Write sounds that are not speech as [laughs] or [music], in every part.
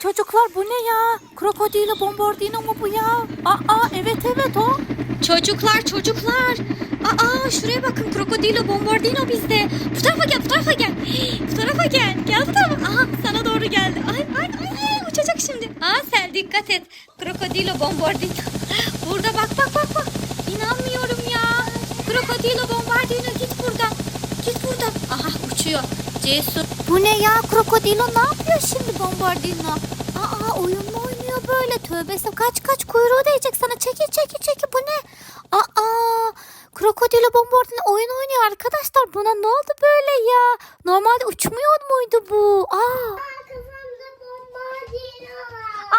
çocuklar bu ne ya? Krokodilo bombardino mu bu ya? Aa evet evet o. Çocuklar çocuklar. Aa şuraya bakın krokodilo bombardino bizde. Bu tarafa gel bu tarafa gel. Bu tarafa gel. Gel bu tarafa. Aha sana doğru geldi. Ay ay ay uçacak şimdi. Aa sen dikkat et. Krokodilo bombardino. Burada bak bak bak bak. İnanmıyorum ya. Krokodilo bombardino git buradan. Git buradan. Aha uçuyor. Cesur. Bu ne ya? Krokodilo ne yapıyor şimdi bombardino? Aa oyun mu oynuyor böyle? Tövbesi kaç kaç kuyruğu değecek sana. Çekil çekil çekil bu ne? Aa krokodilo bombardino oyun oynuyor arkadaşlar. Buna ne oldu böyle ya? Normalde uçmuyor muydu bu? Aa.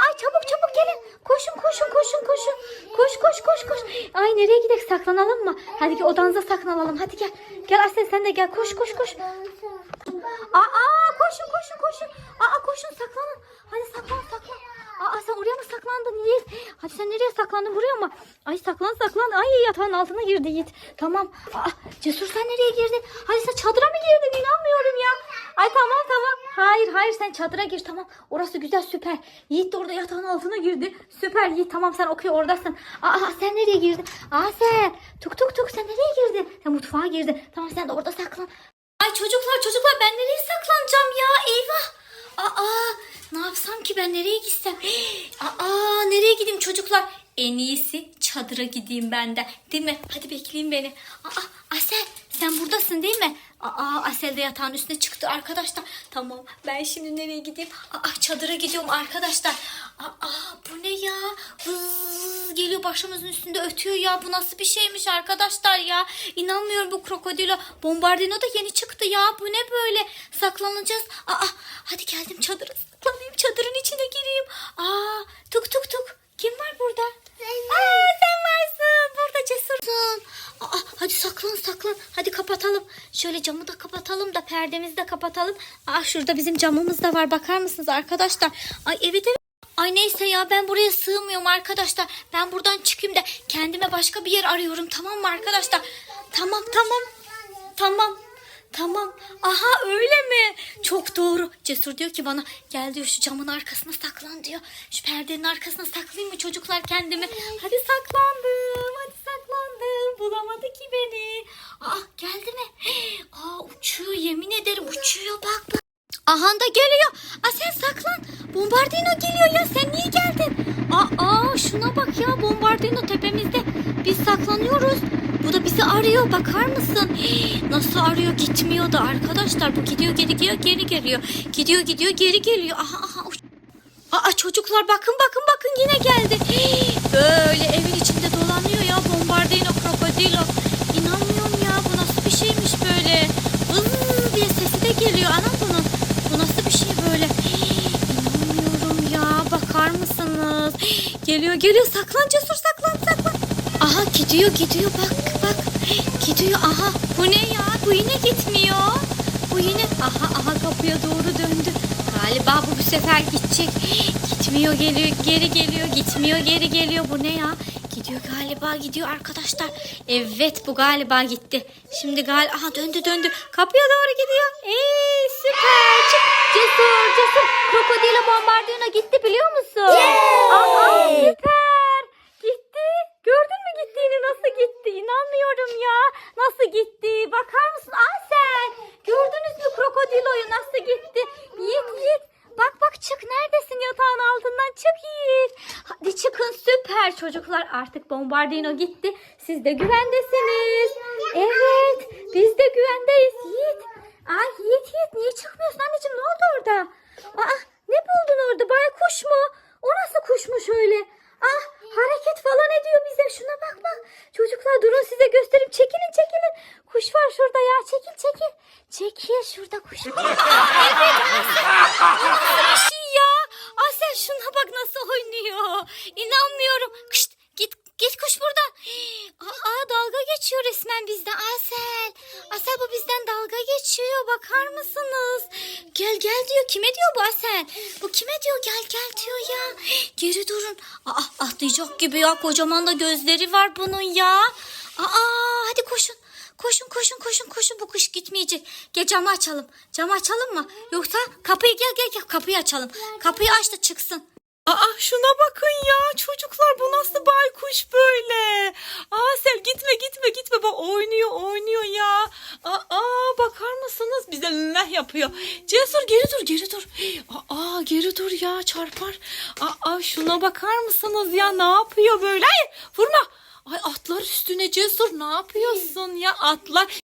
Ay çabuk çabuk gelin. Koşun koşun koşun koşun. Koş koş koş koş. Ay nereye gidelim saklanalım mı? Hadi gel odanıza saklanalım. Hadi gel. Gel Aslen sen de gel. Koş koş koş. Aa koşun koşun koşun. Aa koşun saklanın. Hadi saklan saklan. Aa sen oraya mı saklandın Yiğit? Hadi sen nereye saklandın buraya mı? Ay saklan saklan. Ay yatağın altına girdi Yiğit. Tamam. Aa, Cesur sen nereye girdin? Hadi sen çadıra mı girdin? İnanmıyorum ya. Ay tamam tamam. Hayır hayır sen çadıra gir tamam. Orası güzel süper. Yiğit de orada yatağın altına girdi. Süper Yiğit tamam sen okey oradasın. Aa sen nereye girdin? Aa sen. Tuk tuk tuk sen nereye girdin? Sen mutfağa girdin. Tamam sen de orada saklan. Ay çocuklar çocuklar ben nereye saklanacağım ya? Eyvah. Aa yapsam ki ben nereye gitsem? [gasps] Aa nereye gideyim çocuklar? En iyisi çadıra gideyim ben de. Değil mi? Hadi bekleyin beni. Aa Asel sen buradasın değil mi? Aa Asel de yatağın üstüne çıktı arkadaşlar. Tamam ben şimdi nereye gideyim? Aa çadıra gidiyorum arkadaşlar. Aa bu ne ya? Vız geliyor başımızın üstünde ötüyor ya. Bu nasıl bir şeymiş arkadaşlar ya? İnanmıyorum bu krokodilo. Bombardino da yeni çıktı ya. Bu ne böyle? Saklanacağız. Aa hadi geldim çadıra saklanayım. Çadırın içine gireyim. Aa tuk tuk tuk. Kim var burada? Aa sen varsın. Burada cesursun. Aa hadi saklan saklan. Hadi kapatalım. Şöyle camı da kapatalım da perdemizi de kapatalım. Aa şurada bizim camımız da var. Bakar mısınız arkadaşlar? Ay evet evet. Ay neyse ya ben buraya sığmıyorum arkadaşlar. Ben buradan çıkayım da kendime başka bir yer arıyorum tamam mı arkadaşlar? Tamam tamam. Tamam. Tamam. Aha öyle mi? Çok doğru. Cesur diyor ki bana gel diyor şu camın arkasına saklan diyor. Şu perdenin arkasına saklayayım mı çocuklar kendimi? Hadi saklandım. Hadi saklandım. Bulamadı ki beni. Aa geldi mi? Aa uçuyor yemin ederim uçuyor bak bak. Aha da geliyor. Aa sen saklan. Bombardino geliyor ya sen niye geldin? Aa, aa şuna bak ya bombardino tepemizde. Biz saklanıyoruz. Bu da bizi arıyor bakar mısın? Nasıl arıyor gitmiyor da arkadaşlar bu gidiyor geri geliyor geri geliyor. Gidiyor gidiyor geri geliyor. Aha aha. Aa çocuklar bakın bakın bakın yine geldi. Hii, Geliyor geliyor saklan cesur saklan saklan. Aha gidiyor gidiyor bak bak. Gidiyor aha bu ne ya bu yine gitmiyor. Bu yine aha aha kapıya doğru döndü. Galiba bu bu sefer gidecek. Gitmiyor geliyor geri geliyor gitmiyor geri geliyor bu ne ya? Gidiyor galiba gidiyor arkadaşlar. Evet bu galiba gitti. Şimdi gal aha döndü döndü. Kapıya doğru gidiyor. Eee süper. Cesur cesur. Krokodilo bombardino gitti biliyor musun? Aha süper. Gitti. Gördün mü gittiğini nasıl gitti? İnanmıyorum ya. Nasıl gitti? Bakar mısın? Aa sen. Gördünüz mü krokodiloyu nasıl gitti? Yiğit Yiğit. Bak bak çık neredesin yatağın altından çık Yiğit. Hadi çıkın süper çocuklar artık bombardino gitti. Siz de güvendesiniz. Evet biz de güvendeyiz Yiğit. Ay Yiğit Yiğit niye çıkmıyorsun anneciğim ne oldu orada? Aa ne buldun orada baykuş mu? O nasıl kuşmuş öyle? Ah hareket falan ediyor bize şuna bak bak. Çocuklar durun size göstereyim çekilin çekilin. Kuş var şurada ya çekil Çekil şurada kuş [laughs] var. Nasıl bir şey? Asel şuna bak nasıl oynuyor. İnanmıyorum. Kışt, git git kuş buradan. Aa dalga geçiyor resmen bizden Asel. Asel bu bizden dalga geçiyor bakar mısınız? Gel gel diyor. Kime diyor bu Asel? Bu kime diyor gel gel diyor ya. Geri durun. Aa atlayacak gibi ya kocaman da gözleri var bunun ya. Aa hadi koşun. Koşun koşun koşun koşun bu kuş gitmeyecek. Gel camı açalım. Camı açalım mı? Yoksa kapıyı gel gel gel kapıyı açalım. Kapıyı aç da çıksın. Aa şuna bakın ya çocuklar bu nasıl baykuş böyle? Aa Sev gitme gitme gitme bak oynuyor oynuyor ya. Aa bakar mısınız bize leh yapıyor. Cesur geri dur geri dur. Aa geri dur ya çarpar. Aa şuna bakar mısınız ya ne yapıyor böyle? Hayır vurma. Ay atlar üstüne Cesur ne yapıyorsun ya atlar.